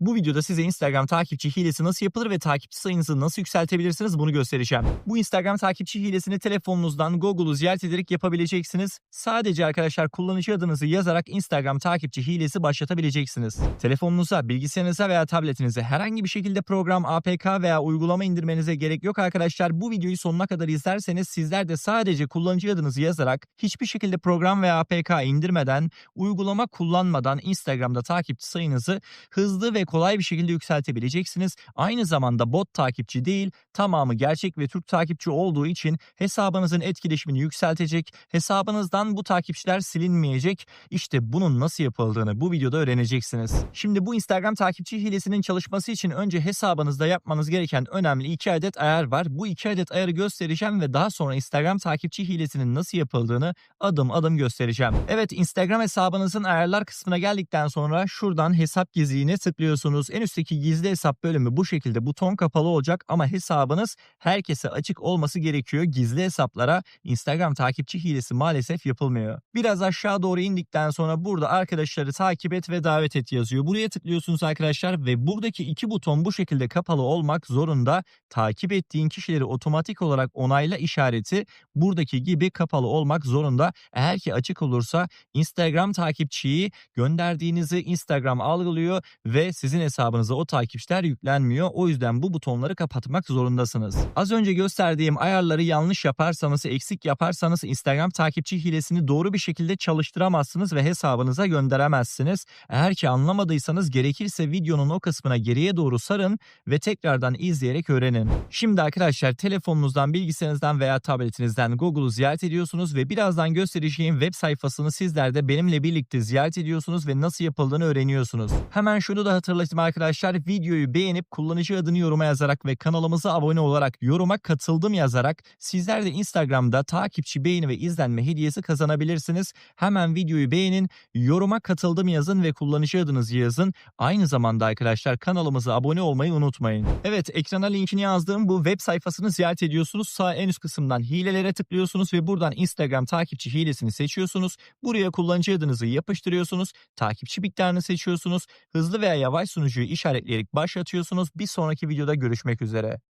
Bu videoda size Instagram takipçi hilesi nasıl yapılır ve takipçi sayınızı nasıl yükseltebilirsiniz bunu göstereceğim. Bu Instagram takipçi hilesini telefonunuzdan Google'u ziyaret ederek yapabileceksiniz. Sadece arkadaşlar kullanıcı adınızı yazarak Instagram takipçi hilesi başlatabileceksiniz. Telefonunuza, bilgisayarınıza veya tabletinize herhangi bir şekilde program, APK veya uygulama indirmenize gerek yok arkadaşlar. Bu videoyu sonuna kadar izlerseniz sizler de sadece kullanıcı adınızı yazarak hiçbir şekilde program veya APK indirmeden, uygulama kullanmadan Instagram'da takipçi sayınızı hızlı ve kolay bir şekilde yükseltebileceksiniz. Aynı zamanda bot takipçi değil, tamamı gerçek ve Türk takipçi olduğu için hesabınızın etkileşimini yükseltecek, hesabınızdan bu takipçiler silinmeyecek. İşte bunun nasıl yapıldığını bu videoda öğreneceksiniz. Şimdi bu Instagram takipçi hilesinin çalışması için önce hesabınızda yapmanız gereken önemli iki adet ayar var. Bu iki adet ayarı göstereceğim ve daha sonra Instagram takipçi hilesinin nasıl yapıldığını adım adım göstereceğim. Evet Instagram hesabınızın ayarlar kısmına geldikten sonra şuradan hesap gizliğine tıklıyorsunuz. En üstteki gizli hesap bölümü bu şekilde buton kapalı olacak ama hesabınız herkese açık olması gerekiyor. Gizli hesaplara Instagram takipçi hilesi maalesef yapılmıyor. Biraz aşağı doğru indikten sonra burada arkadaşları takip et ve davet et yazıyor. Buraya tıklıyorsunuz arkadaşlar ve buradaki iki buton bu şekilde kapalı olmak zorunda. Takip ettiğin kişileri otomatik olarak onayla işareti buradaki gibi kapalı olmak zorunda. Eğer ki açık olursa Instagram takipçiyi gönderdiğinizi Instagram algılıyor ve sizin hesabınıza o takipçiler yüklenmiyor. O yüzden bu butonları kapatmak zorundasınız. Az önce gösterdiğim ayarları yanlış yaparsanız, eksik yaparsanız Instagram takipçi hilesini doğru bir şekilde çalıştıramazsınız ve hesabınıza gönderemezsiniz. Eğer ki anlamadıysanız gerekirse videonun o kısmına geriye doğru sarın ve tekrardan izleyerek öğrenin. Şimdi arkadaşlar telefonunuzdan, bilgisayarınızdan veya tabletinizden Google'u ziyaret ediyorsunuz ve birazdan göstereceğim web sayfasını sizler de benimle birlikte ziyaret ediyorsunuz ve nasıl yapıldığını öğreniyorsunuz. Hemen şunu da hatırlatayım arkadaşlar. Videoyu beğenip kullanıcı adını yoruma yazarak ve kanalımıza abone olarak yoruma katıldım yazarak sizler de Instagram'da takipçi beğeni ve izlenme hediyesi kazanabilirsiniz. Hemen videoyu beğenin, yoruma katıldım yazın ve kullanıcı adınızı yazın. Aynı zamanda arkadaşlar kanalımıza abone olmayı unutmayın. Evet ekrana linkini yazdığım bu web sayfasını ziyaret ediyorsunuz. Sağ en üst kısımdan hilelere tıklıyorsunuz ve buradan Instagram takipçi hilesini seçiyorsunuz. Buraya kullanıcı adınızı yapıştırıyorsunuz. Takipçi miktarını seçiyorsunuz. Hızlı veya yavaş sunucuyu işaretleyerek başlatıyorsunuz. Bir sonraki videoda görüşmek üzere.